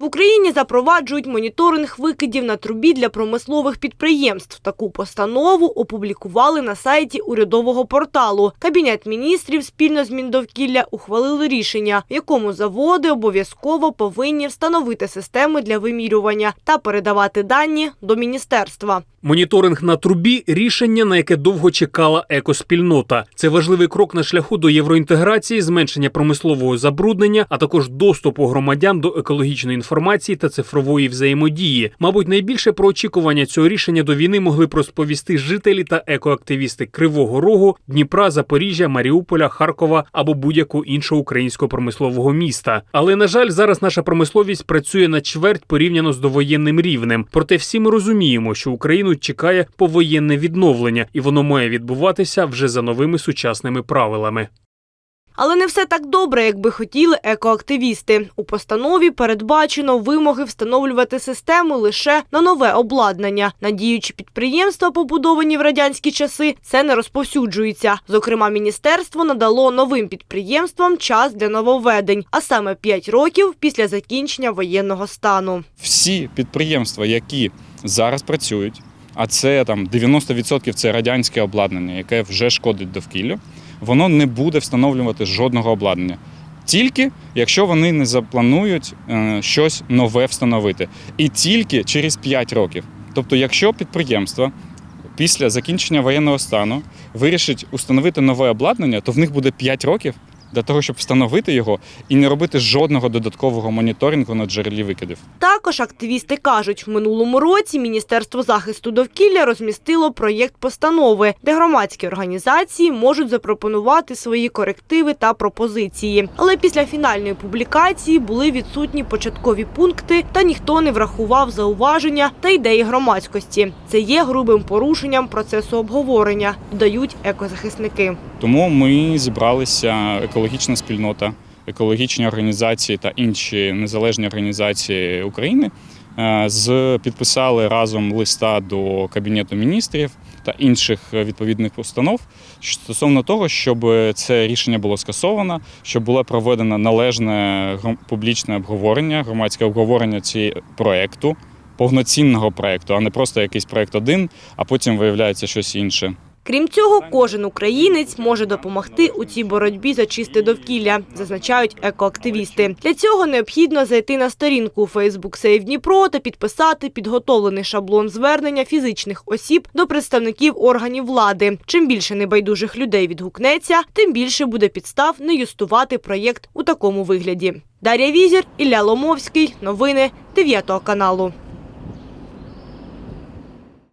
В Україні запроваджують моніторинг викидів на трубі для промислових підприємств. Таку постанову опублікували на сайті урядового порталу. Кабінет міністрів спільно з Міндовкілля ухвалили рішення, в якому заводи обов'язково повинні встановити системи для вимірювання та передавати дані до міністерства. Моніторинг на трубі рішення, на яке довго чекала екоспільнота. Це важливий крок на шляху до євроінтеграції, зменшення промислового забруднення, а також доступу громадян до екологічної інформації та цифрової взаємодії. Мабуть, найбільше про очікування цього рішення до війни могли б розповісти жителі та екоактивісти Кривого Рогу, Дніпра, Запоріжжя, Маріуполя, Харкова або будь-якого іншого українського промислового міста. Але на жаль, зараз наша промисловість працює на чверть порівняно з довоєнним рівнем. Проте всі ми розуміємо, що Україну чекає повоєнне відновлення, і воно має відбуватися вже за новими сучасними правилами. Але не все так добре, як би хотіли екоактивісти. У постанові передбачено вимоги встановлювати систему лише на нове обладнання. На діючі підприємства, побудовані в радянські часи, це не розповсюджується. Зокрема, міністерство надало новим підприємствам час для нововведень, а саме 5 років після закінчення воєнного стану. всі підприємства, які зараз працюють, а це там 90% це радянське обладнання, яке вже шкодить довкіллю, воно не буде встановлювати жодного обладнання. Тільки якщо вони не запланують е, щось нове встановити. І тільки через 5 років. Тобто, якщо підприємство після закінчення воєнного стану вирішить установити нове обладнання, то в них буде 5 років для того, щоб встановити його і не робити жодного додаткового моніторингу на джерелі викидів. Також активісти кажуть, в минулому році Міністерство захисту довкілля розмістило проєкт постанови, де громадські організації можуть запропонувати свої корективи та пропозиції. Але після фінальної публікації були відсутні початкові пункти, та ніхто не врахував зауваження та ідеї громадськості. Це є грубим порушенням процесу обговорення, додають екозахисники. Тому ми зібралися екологічна спільнота, екологічні організації та інші незалежні організації України. е, З підписали разом листа до кабінету міністрів та інших відповідних установ стосовно того, щоб це рішення було скасовано, щоб було проведено належне публічне обговорення, громадське обговорення цього проекту, повноцінного проекту, а не просто якийсь проект один, а потім виявляється щось інше. Крім цього, кожен українець може допомогти у цій боротьбі за чисте довкілля, зазначають екоактивісти. Для цього необхідно зайти на сторінку Facebook Save Дніпро та підписати підготовлений шаблон звернення фізичних осіб до представників органів влади. Чим більше небайдужих людей відгукнеться, тим більше буде підстав не юстувати проєкт у такому вигляді. Дар'я Візір, Ілля Ломовський. Новини 9 каналу.